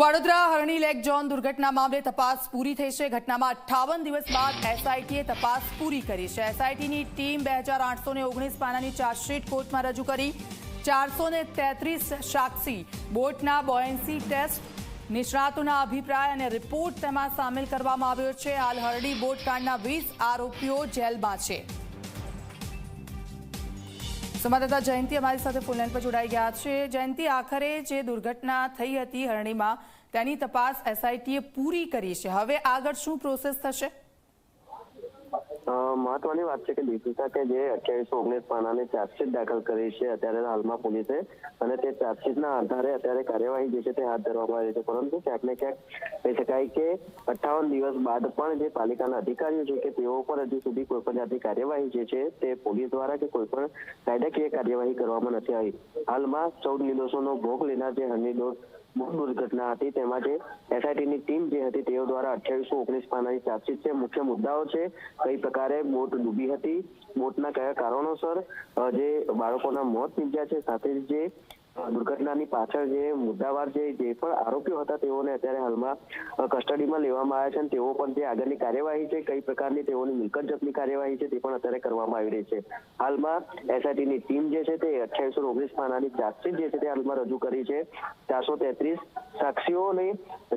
વડોદરા હરણી lake zone દુર્ઘટના મામલે તપાસ પૂરી થઈ છે. ઘટનામાં અઠ્ઠાવન દિવસ બાદ એસઆઈટીએ તપાસ પૂરી કરી છે. એસઆઈટીની ટીમ બે હજાર આઠસો ને ઓગણીસ પાનાની ચાર્જશીટ કોર્ટમાં રજૂ કરી. ચારસો ને તેત્રીસ સાક્ષી બોટના બોયન્સી ટેસ્ટ, નિષ્ણાતોના અભિપ્રાય અને રિપોર્ટ તેમાં સામેલ કરવામાં આવ્યો છે. હાલ હરણી બોટકાંડના વીસ આરોપીઓ જેલમાં છે. સંવાદદાતા જયંતિ અમારી સાથે ફોનલાઈન પર જોડાઈ ગયા છે. જયંતિ, આખરે જે દુર્ઘટના થઈ હતી હરણીમાં, તેની તપાસ એસઆઈટીએ પૂરી કરી છે. હવે આગળ શું પ્રોસેસ થશે? મહત્વની વાત છે કે દીપિકા કે જે અઠ્યાવીસો ઓગણીસ પાનાની ચાર્જશીટ દાખલ કરી છે અત્યારે હાલમાં પોલીસે અને તે ચાર્જશીટના આધારે અત્યારે કાર્યવાહી જે છે તે હાથ ધરવામાં આવી છે. પરંતુ ક્યાંક ને ક્યાંક કહી શકાય કે અઠાવન દિવસ બાદ પણ જે પાલિકાના અધિકારીઓ છે કે તેઓ પર હજુ સુધી કોઈ પણ જાતની કાર્યવાહી જે છે તે પોલીસ દ્વારા કે કોઈ પણ કાયદાકીય કાર્યવાહી કરવામાં નથી આવી. હાલમાં ચૌદ નિર્દોષોનો ભોગ લેનાર જે હની બોટ દુર્ઘટના હતી તેમાં જે એસઆઈટીની ટીમ જે હતી તેઓ દ્વારા અઠ્યાવીસો ઓગણીસ પાનાની ચાર્જશીટ છે. મુખ્ય મુદ્દાઓ છે, કઈ પ્રકારે બોટ ડૂબી હતી. બોટના કયા કારણોસર જે બાળકોના મોત નીપજ્યા છે સાથે જ દુર્ઘટનાની પાછળ જે મુદ્દાવાર જે જે પણ આરોપીઓ હતા, તેઓને અત્યારે હાલમાં કસ્ટડીમાં લેવામાં આવ્યા છે અને તેઓ પણ જે આગળની કાર્યવાહી છે, કઈ પ્રકારની તેઓની મિલકત જપ્તની કાર્યવાહી છે, તે પણ અત્યારે કરવામાં આવી રહી છે. હાલમાં એસઆઈટીની ટીમ જે છે, તે અઠ્યાવીસો ઓગણીસ પાનાની ચાર્જશીટ જે છે, તે હાલમાં રજૂ કરી છે. ચારસો તેત્રીસ સાક્ષીઓને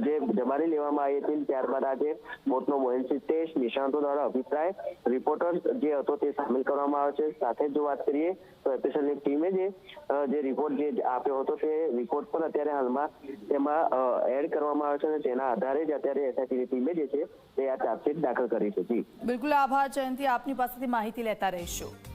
જે જબાની લેવામાં આવી હતી, ત્યારબાદ આજે બોટનો મોહનસિંહ ટેસ્ટ નિષ્ણાંતો દ્વારા અભિપ્રાય રિપોર્ટર જે હતો, તે સામેલ કરવામાં આવે છે. સાથે જ વાત કરીએ, તો એપિસોડની ટીમે જે રિપોર્ટ જે આપ્યો હતો તે રિપોર્ટ પણ અત્યારે હાલમાં તેમાં એડ કરવામાં આવે છે અને તેના આધારે જ અત્યારે એસઆઈટીની ટીમે જે છે તે આ ચાર્જશીટ દાખલ કરી છે. બિલકુલ આભાર, જયંતિ. આપની પાસેથી માહિતી લેતા રહીશું.